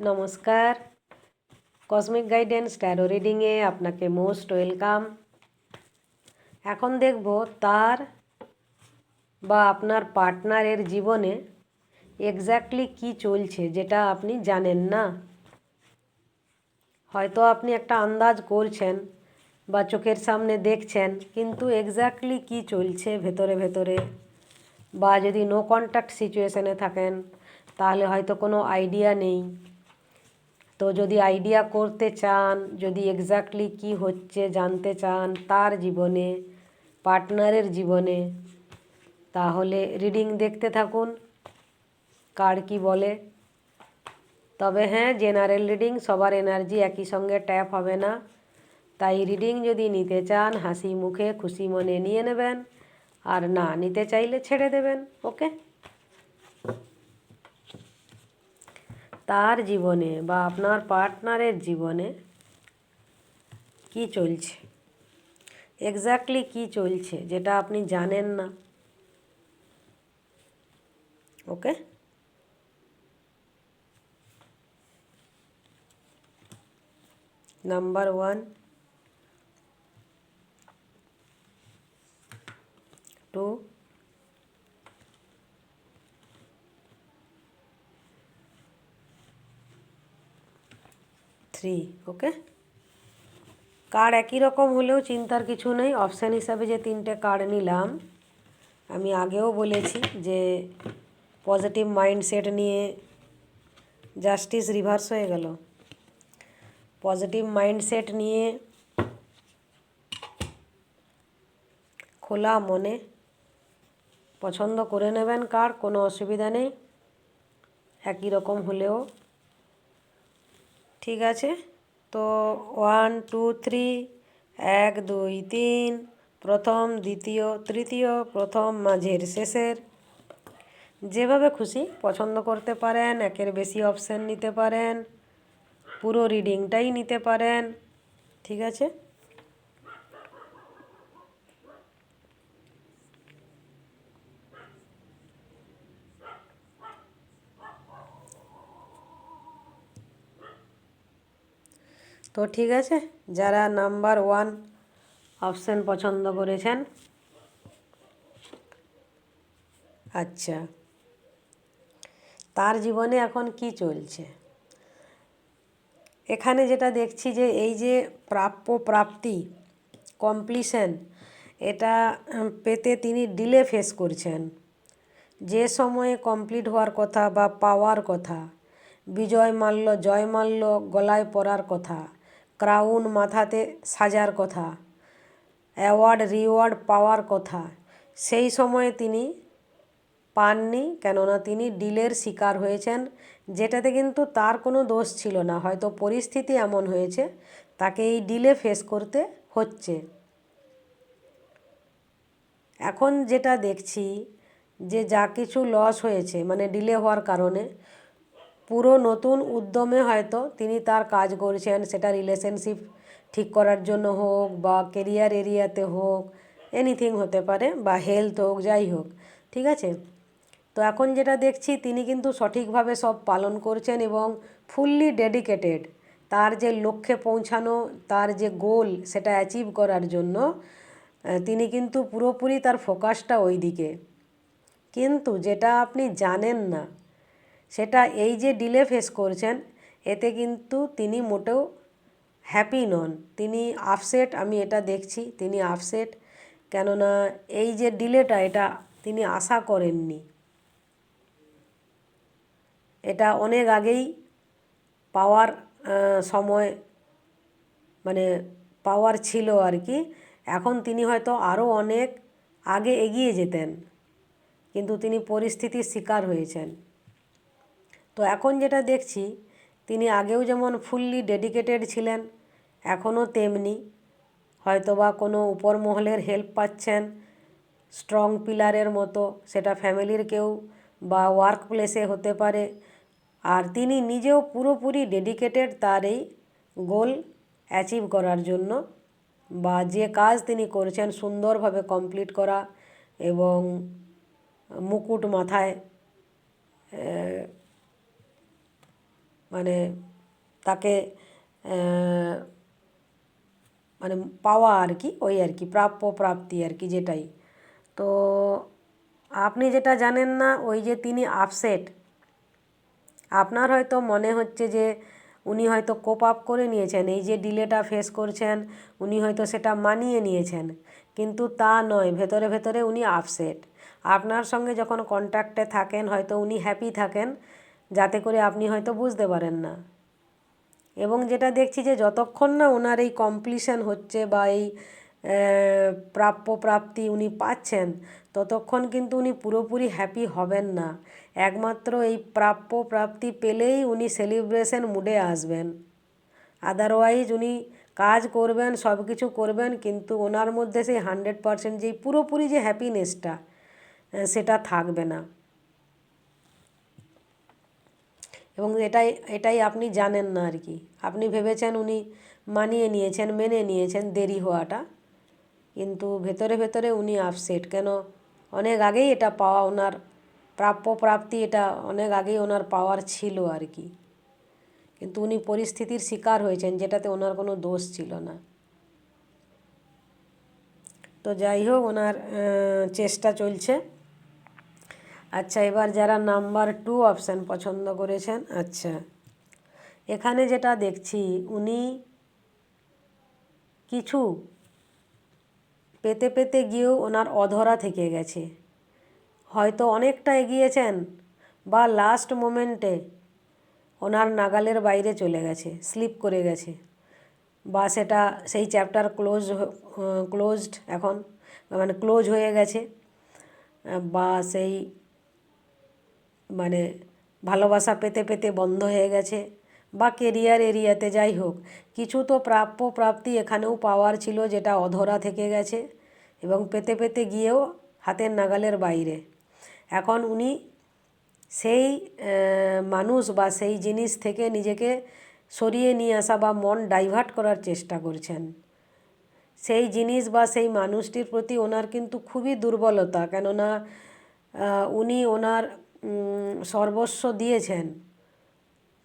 নমস্কার। Cosmic guidance taro রিডিংয়ে আপনাকে most welcome এখন দেখব তার বা আপনার পার্টনারের জীবনে এক্স্যাক্টলি কি চলছে, যেটা আপনি জানেন না। হয়তো আপনি একটা আন্দাজ করছেন বা চোখের সামনে দেখছেন, কিন্তু এক্স্যাক্টলি কি চলছে ভেতরে ভেতরে বা যদি নো কন্ট্যাক্ট সিচুয়েশনে থাকেন, তাহলে হয়তো কোনো আইডিয়া নেই। তো যদি আইডিয়া করতে চান, যদি এক্স্যাক্টলি কি হচ্ছে জানতে চান তার জীবনে পার্টনারের জীবনে, তাহলে রিডিং দেখতে থাকুন। কার কি বলে? তবে হ্যাঁ জেনারেল রিডিং সবার এনার্জি একই সঙ্গে ট্যাপ হবে না। তাই রিডিং যদি নিতে চান, হাসি মুখে খুশি মনে নিয়ে নেবেন। আর না নিতে চাইলে ছেড়ে দেবেন ওকে তার জীবনে বা আপনার পার্টনারের জীবনে কি চলছে? এক্স্যাক্টলি কি চলছে যেটা আপনি জানেন না। Okay number one two three okay card একই রকম হলেও চিন্তার কিছু নেই। অপশান হিসাবে যে তিনটে কার্ড নিলাম, আমি আগেও বলেছি যে পজিটিভ মাইন্ডসেট নিয়ে জাস্টিস রিভার্স হয়ে গেল। পজিটিভ মাইন্ডসেট নিয়ে খোলা মনে পছন্দ করে নেবেন কার কোনো অসুবিধা নেই। একই রকম হলেও ঠিক আছে? তো ওয়ান টু থ্রি এক, দুই, তিন, প্রথম, দ্বিতীয়, তৃতীয়, প্রথম, মাঝের, শেষের। যেভাবে খুশি পছন্দ করতে পারেন, একের বেশি অপশান নিতে পারেন, পুরো রিডিংটাই নিতে পারেন, ঠিক আছে? তো ঠিক আছে, যারা নাম্বার ওয়ান অপশান পছন্দ করেছেন। আচ্ছা তার জীবনে এখন কি চলছে? এখানে যেটা দেখছি যে এই যে প্রাপ্য প্রাপ্তি কমপ্লিশন এটা পেতে তিনি ডিলে ফেস করছেন। যে সময়ে কমপ্লিট হওয়ার কথা বা পাওয়ার কথা, বিজয় মাল্য, জয় মাল্য গলায় পরার কথা ক্রাউন মাথাতে সাজার কথা, অ্যাওয়ার্ড রিওয়ার্ড পাওয়ার কথা। সেই সময়ে তিনি পাননি, কেননা তিনি ডিলের শিকার হয়েছেন। যেটাতে কিন্তু তার কোনো দোষ ছিল না, হয়তো পরিস্থিতি এমন হয়েছে, তাকে এই ডিলে ফেস করতে হচ্ছে। এখন যেটা দেখছি যে যা কিছু লস হয়েছে মানে ডিলে হওয়ার কারণে পুরো নতুন উদ্যমে হয়তো তিনি তার কাজ করছেন, সেটা রিলেশনশিপ ঠিক করার জন্য হোক বা কেরিয়ার এরিয়াতে হোক এনিথিং হতে পারে বা হেলথ হোক, যাই হোক, ঠিক আছে? তো এখন যেটা দেখছি, তিনি কিন্তু সঠিকভাবে সব পালন করছেন এবং ফুললি ডেডিকেটেড তার যে লক্ষ্যে পৌঁছানো, তার যে গোল সেটা অ্যাচিভ করার জন্য তিনি কিন্তু পুরোপুরি তার ফোকাসটা ওই দিকে কিন্তু যেটা আপনি জানেন না সেটা এই যে ডিলে ফেস করছেন, এতে কিন্তু তিনি মোটেও হ্যাপি নন। তিনি আপসেট আমি এটা দেখছি, তিনি আপসেট কেননা এই যে ডিলেটা এটা তিনি আশা করেননি। এটা অনেক আগেই পাওয়ার সময় মানে পাওয়ার ছিল আর কি। এখন তিনি হয়তো আরও অনেক আগে এগিয়ে যেতেন, কিন্তু তিনি পরিস্থিতির শিকার হয়েছেন। তো এখন যেটা দেখছি, তিনি আগেও যেমন ফুললি ডেডিকেটেড ছিলেন, এখনও তেমনি। হয়তোবা কোনো উপর মহলের হেল্প পাচ্ছেন স্ট্রং পিলারের মতো, সেটা ফ্যামিলির কেউ বা ওয়ার্ক প্লেসে হতে পারে। আর তিনি নিজেও পুরোপুরি ডেডিকেটেড তার এই গোল অ্যাচিভ করার জন্য বা যে কাজ তিনি করছেন সুন্দরভাবে কমপ্লিট করা এবং মুকুট মাথায় মানে তাকে মানে পাওয়া আর কি, ওই আর কি, প্রাপ্য প্রাপ্তি আর কি যেটাই। তো আপনি যেটা জানেন না, ওই যে তিনি আপসেট আপনার হয়তো মনে হচ্ছে যে উনি হয়তো কোপ আপ করে নিয়েছেন, এই যে ডিলেটা ফেস করছেন, উনি হয়তো সেটা মানিয়ে নিয়েছেন, কিন্তু তা নয়, ভেতরে ভেতরে উনি আপসেট আপনার সঙ্গে যখন কন্ট্যাক্টে থাকেন, হয়তো উনি হ্যাপি থাকেন যাতে করে আপনি হয়তো বুঝতে পারেন না। এবং যেটা দেখছি যে যতক্ষণ না ওনার এই কমপ্লিশন হচ্ছে বা এই প্রাপ্য প্রাপ্তি উনি পাচ্ছেন, ততক্ষণ কিন্তু উনি পুরোপুরি হ্যাপি হবেন না। একমাত্র এই প্রাপ্য প্রাপ্তি পেলেই উনি সেলিব্রেশন মুডে আসবেন। আদারওয়াইজ উনি কাজ করবেন সব কিছু করবেন, কিন্তু ওনার মধ্যে সেই হান্ড্রেড পারসেন্ট যেই পুরোপুরি যে হ্যাপিনেসটা সেটা থাকবে না। এবং এটাই এটাই আপনি জানেন না আর কি। আপনি ভেবেছেন উনি মানিয়ে নিয়েছেন, মেনে নিয়েছেন দেরি হওয়াটা। কিন্তু ভেতরে ভেতরে উনি আপসেট কেন? অনেক আগেই এটা পাওয়া ওনার প্রাপ্য প্রাপ্তি, এটা অনেক আগেই ওনার পাওয়ার ছিল আর কি। কিন্তু উনি পরিস্থিতির শিকার হয়েছেন, যেটাতে ওনার কোনো দোষ ছিল না। তো যাই হোক, ওনার চেষ্টা চলছে। আচ্ছা এবার যারা নাম্বার টু অপশান পছন্দ করেছেন আচ্ছা। এখানে যেটা দেখছি, উনি কিছু পেতে পেতে গিয়েও ওনার অধরা থেকে গেছে। হয়তো অনেকটা এগিয়েছেন বা লাস্ট মোমেন্টে ওনার নাগালের বাইরে চলে গেছে স্লিপ করে গেছে। বা সেটা, সেই চ্যাপ্টার ক্লোজ ক্লোজড এখন মানে ক্লোজ হয়ে গেছে। বা সেই মানে ভালোবাসা পেতে পেতে বন্ধ হয়ে গেছে। বা কেরিয়ার এরিয়াতে যাই হোক, কিছু তো প্রাপ্য প্রাপ্তি এখানেও পাওয়ার ছিল যেটা অধরা থেকে গেছে এবং পেতে পেতে গিয়েও হাতের নাগালের বাইরে। এখন উনি সেই মানুষ বা সেই জিনিস থেকে নিজেকে সরিয়ে নিয়ে আসা বা মন ডাইভার্ট করার চেষ্টা করছেন। সেই জিনিস বা সেই মানুষটির প্রতি ওনার কিন্তু খুবই দুর্বলতা, কেননা উনি ওনার সর্বস্ব দিয়েছেন।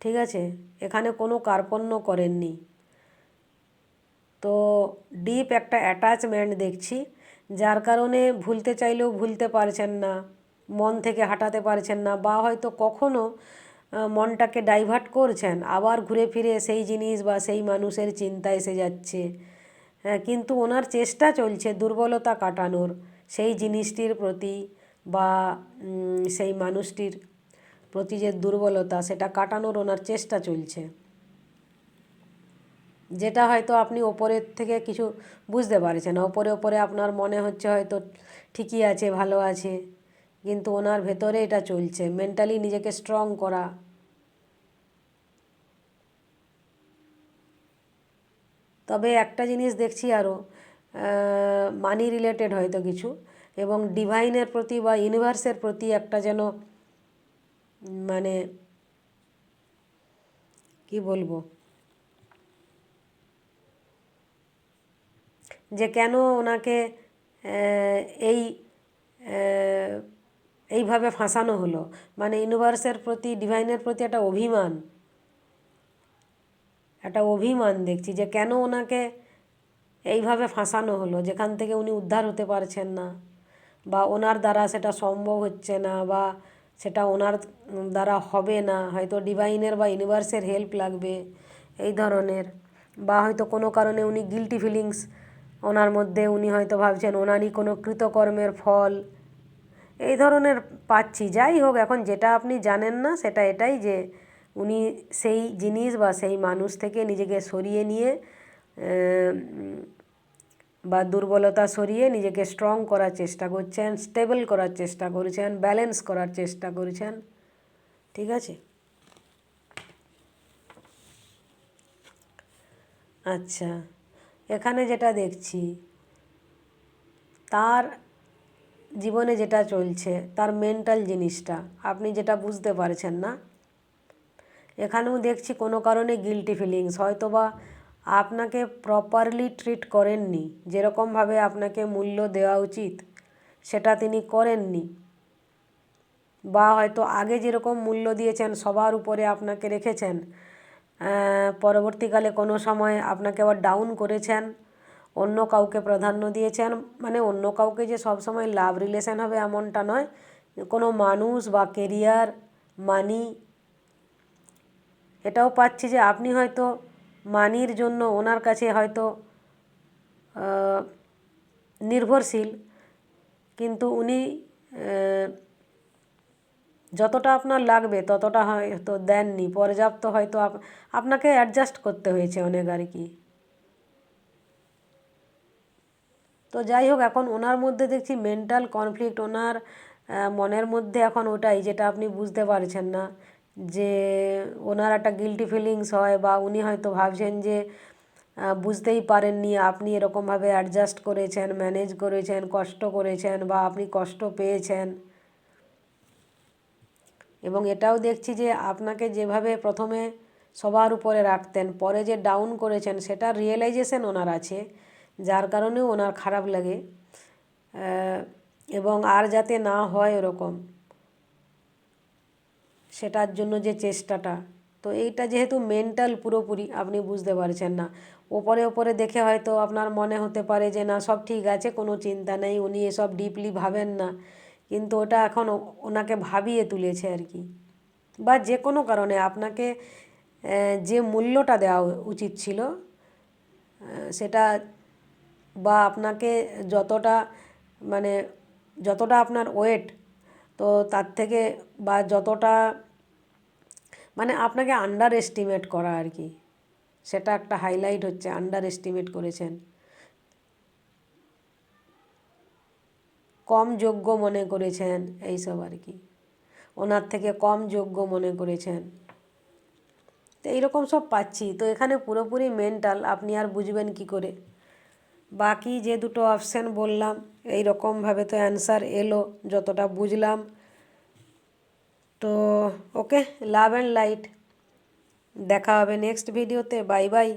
ঠিক আছে? এখানে কোনো কার্পণ্য করেননি। তো ডিপ একটা অ্যাটাচমেন্ট দেখছি, যার কারণে ভুলতে চাইলেও ভুলতে পারছেন না, মন থেকে হাঁটাতে পারছেন না, বা হয়তো কখনো মনটাকে ডাইভার্ট করছেন, আবার ঘুরে ফিরে সেই জিনিস বা সেই মানুষের চিন্তা এসে যাচ্ছে। হ্যাঁ কিন্তু ওনার চেষ্টা চলছে দুর্বলতা কাটানোর, সেই জিনিসটির প্রতি বা সেই মানুষটির প্রতি যে দুর্বলতা, সেটা কাটানোর ওনার চেষ্টা চলছে। যেটা হয়তো আপনি ওপরের থেকে কিছু বুঝতে পারছেন ওপরে ওপরে আপনার মনে হচ্ছে হয়তো ঠিকই আছে, ভালো আছে, কিন্তু ওনার ভেতরে এটা চলছে। মেন্টালি নিজেকে স্ট্রং করা। তবে একটা জিনিস দেখছি আরও মানি রিলেটেড হয়তো কিছু। এবং ডিভাইনের প্রতি বা ইউনিভার্সের প্রতি একটা যেন মানে কি বলব? যে কেন ওনাকে এই এইভাবে ফাঁসানো হলো? মানে ইউনিভার্সের প্রতি, ডিভাইনের প্রতি একটা অভিমান। একটা অভিমান দেখছি যে কেন ওনাকে এইভাবে ফাঁসানো হলো? যেখান থেকে উনি উদ্ধার হতে পারছেন না। বা ওনার দ্বারা সেটা সম্ভব হচ্ছে না বা সেটা ওনার দ্বারা হবে না, হয়তো ডিভাইনের বা ইউনিভার্সের হেল্প লাগবে, এই ধরনের। বা হয়তো কোনো কারণে উনি গিলটি ফিলিংস ওনার মধ্যে উনি হয়তো ভাবছেন ওনারই কোনো কৃতকর্মের ফল। এই ধরনের পাচ্ছি। যাই হোক, এখন যেটা আপনি জানেন না, সেটা এটাই যে উনি সেই জিনিস বা সেই মানুষ থেকে নিজেকে সরিয়ে নিয়ে বা দুর্বলতা সরিয়ে নিজেকে স্ট্রং করার চেষ্টা করছেন স্টেবল করার চেষ্টা করছেন ব্যালেন্স করার চেষ্টা করছেন। ঠিক আছে? আচ্ছা এখানে যেটা দেখছি, তার জীবনে যেটা চলছে, তার মেন্টাল জিনিসটা, আপনি যেটা বুঝতে পারছেন না, এখানেও দেখছি কোনো কারণে গিলটি ফিলিংস হয়তো বা আপনাকে প্রপারলি ট্রিট করেননি, যেরকমভাবে আপনাকে মূল্য দেওয়া উচিত, সেটা তিনি করেননি। বা হয়তো আগে যেরকম মূল্য দিয়েছেন, সবার উপরে আপনাকে রেখেছেন পরবর্তীকালে কোনো সময় আপনাকে আবার ডাউন করেছেন, অন্য কাউকে প্রাধান্য দিয়েছেন মানে অন্য কাউকে যে সব সময় লাভ রিলেশন হবে এমনটা নয়, কোনো মানুষ বা কেরিয়ার মানি এটাও পাচ্ছি যে আপনি হয়তো মানির জন্য ওনার কাছে হয়তো নির্ভরশীল। কিন্তু উনি যতটা আপনার লাগবে ততটা হয়তো দেননি। পর্যাপ্ত হয়তো আপ- আপনাকে অ্যাডজাস্ট করতে হয়েছে অনেক আর কি। তো যাই হোক, এখন ওনার মধ্যে দেখছি মেন্টাল কনফ্লিক্ট ওনার মনের মধ্যে এখন ওটাই যেটা আপনি বুঝতে পারছেন না। যে ওনার একটা গিলটি ফিলিংস হয় বা উনি হয়তো ভাবছেন যে বুঝতেই পারেননি আপনি এরকমভাবে অ্যাডজাস্ট করেছেন ম্যানেজ করেছেন, কষ্ট করেছেন বা আপনি কষ্ট পেয়েছেন। এবং এটাও দেখছি যে আপনাকে যেভাবে প্রথমে সবার উপরে রাখতেন, পরে যে ডাউন করেছেন সেটা রিয়েলাইজেশন ওনার আছে, যার কারণেও ওনার খারাপ লাগে। এবং আর যাতে না হয় ওরকম। সেটার জন্য যে চেষ্টাটা। তো এইটা যেহেতু মেন্টাল পুরোপুরি, আপনি বুঝতে পারছেন না। ওপরে ওপরে দেখে হয়তো আপনার মনে হতে পারে যে, না, সব ঠিক আছে, কোনো চিন্তা নেই, উনি এসব ডিপলি ভাবেন না। কিন্তু ওটা এখন ওনাকে ভাবিয়ে তুলেছে আর কি। বা যে কোনো কারণে আপনাকে যে মূল্যটা দেওয়া উচিত ছিল সেটা বা আপনাকে যতটা মানে যতটা আপনার ওয়েট তো তার থেকে বা যতটা মানে আপনাকে আন্ডার এস্টিমেট করা আর কি। সেটা একটা হাইলাইট হচ্ছে আন্ডার এস্টিমেট করেছেন। কম যোগ্য মনে করেছেন, এইসব আর কি। ওনার থেকে কম যোগ্য মনে করেছেন। তো এইরকম সব পাচ্ছি। তো এখানে পুরোপুরি মেন্টাল আপনি আর বুঝবেন কি করে? বাকি যে দুটো অপশান বললাম এই রকমভাবে তো অ্যান্সার এলো, যতটা বুঝলাম। তো ওকে লাভ অ্যান্ড লাইট দেখা হবে নেক্সট ভিডিওতে বাই বাই